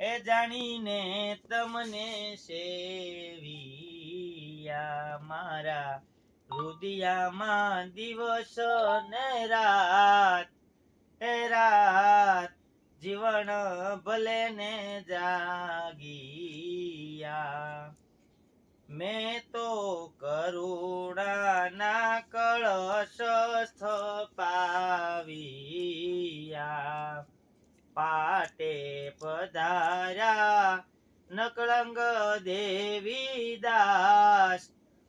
એ જાણીને તમને સેવિયા મારા રુદિયામાં દિવસ ને રાત, એ રાત જીવન ભલે ને જાગીયા. મેં તો કરુણાના કળશ સ્થપાવિયા. પાટે નકળંગ દેવી દાસ,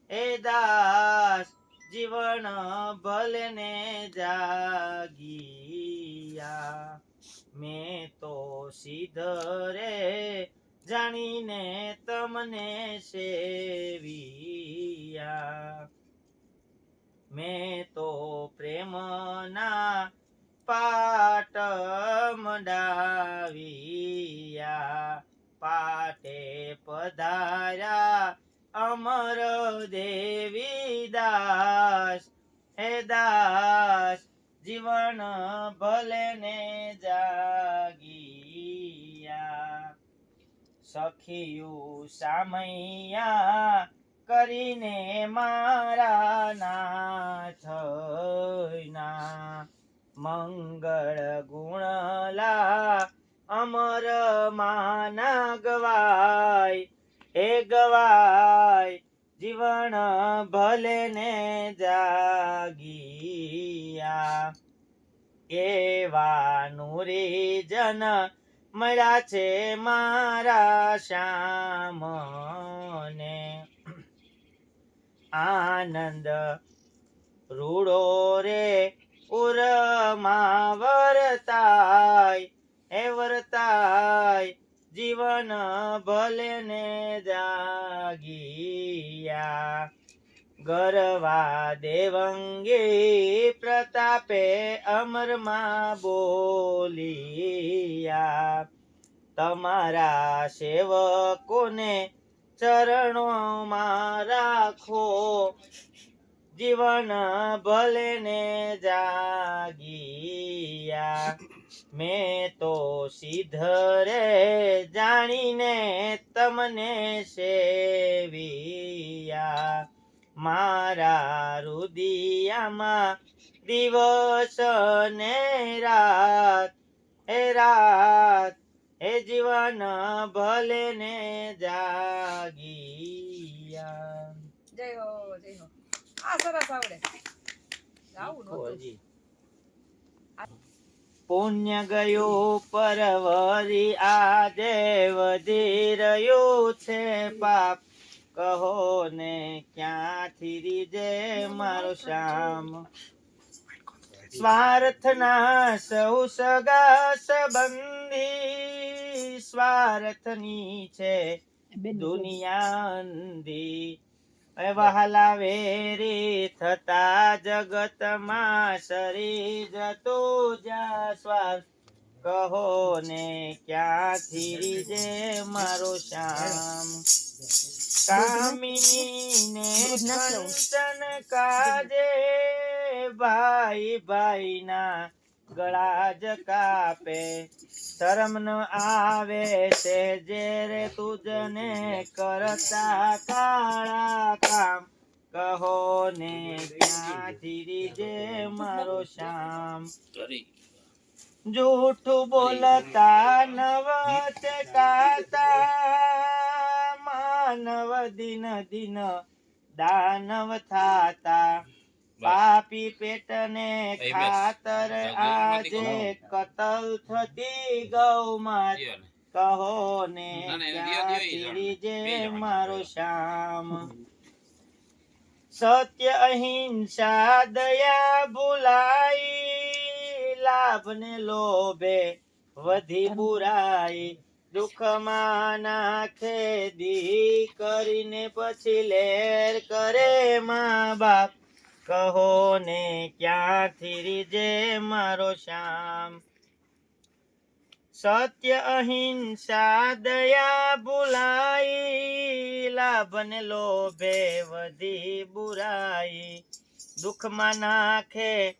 એ દાસ જીવન ભલે ને જાગીયા. મેં તો સીધરે જાણીને તમને સેવિયા પધાર્યા અમર દેવી દાસ, હે દાસ, જીવન ભલે ને જાગીયા. સખિયું સામૈયા કરીને મારા નાથના મંગળ ગુણલા અમર માના ગવાય એ ગવાય. જીવન ભલે ને જાગિયા. એવા નુરી જન મળ્યા છે મારા શ્યામને. આનંદ રૂડો રે ઉરમાં વરતાય. એ વરતાય જીવન ભલે ને જાગીયા. ગરવા દેવંગે પ્રતાપે અમરમાં બોલિયા. તમારા સેવકોને ચરણોમાં રાખો. જીવન ભલે ને જાગિયા. મેં તો સીધરે જાણીને તમને સેવિયા. મારા રુદિયામાં દિવસ ને રાત એ રાત એ જીવન ભલે ને જાગિયા. જય હો જય હો. આ સરસ આવડે. આવું નહોતું. પુણ્ય ગયું પરવરી આજે વધી રહ્યું છે પાપ. કહો ને ક્યાંથી રીજે મારો શ્યામ? સ્વાર્થના સૌ સગા સંબંધી સ્વાર્થની છે દુનિયા અંધી વહાલા વેરી થતા જગતમાં શરી જતું જા સ્વાર્થ કહો ને ક્યાંથી રીજે મારો શ્યામ? કામિની ને કંચન કાજે ભાઈ ભાઈ ના ગળા જ કાપે શરમ ન આવે છે જે રે તુજને કરતા કાળા કામ. કહો ને ક્યાં ધીરી જે મારો શ્યામ. જૂઠું બોલતા નવ ચકાતા, માનવ દિન દિન દાનવ થાતા. પાપી પેટને ખાતર આજે કતલ થતી ગૌ માત કહો ને જે મારો શ્યામ? સત્ય અહિંસા દયા ભૂલાઈ લાભ ને લોભે વધી બુરાઈ દુઃખમાં નાખે દી કરીને પછી લેર કરે મા બાપ. કહો ને ક્યાંથી રીજે મારો શ્યામ? સત્ય, અહિંસા, દયા, ભૂલાઈ લાભ ને લોભે વધી બુરાઈ. દુઃખમાં નાખે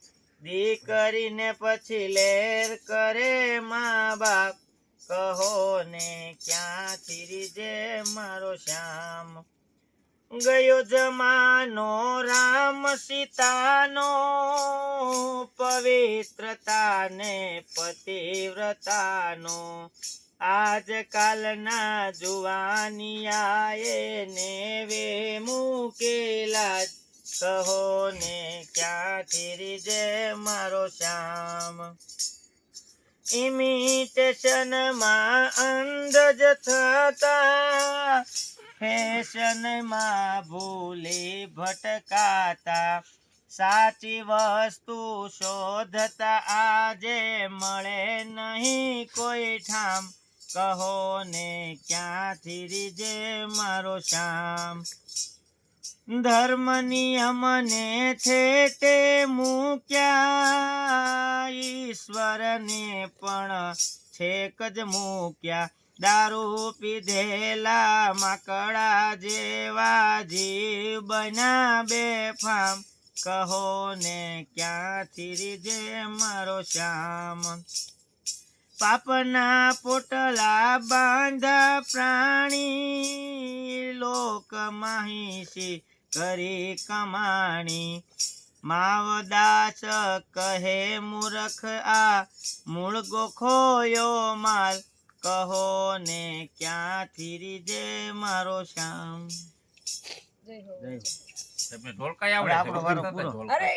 દીકરીને પછી લેર કરે મા બાપ. કહો ને ક્યાંથી રીજે મારો શ્યામ? ગયો જમાનો રામ સીતાનો પવિત્રતા ને પતિવ્રતાનો. આજકાલના જુવાનિયાએ ને વે મૂકેલા કહો ને ક્યાંથી રીજે મારો શ્યામ? ઇમિટેશનમાં અંદજ થતા ફેશનમાં ભૂલી ભટકાતા. સાચી વસ્તુ શોધતા આજે મળે નહીં કોઈ ઠામ. કહો ને ક્યાંથી રીજે મારો શ્યામ? ધર્મ નિયમને છે તે મૂક્યા, ઈશ્વરને પણ છેક જ મૂક્યા. દારૂ પીધેલા માકડા જેવા જીવ બના બેફામ કહો ને ક્યાંથી રીજે મારો શ્યામ? પાપના પોટલા બાંધા પ્રાણી, લોક માહિશી કરી કમાણી. માવદાસ કહે, મૂર્ખ આ મૂળ ગોખોયો માલ કહો ને ક્યાંથી રીજે મારો શ્યામ જય હો જય હો. તમને ઢોલકાય આવડે આપણો વારો પૂરો. અરે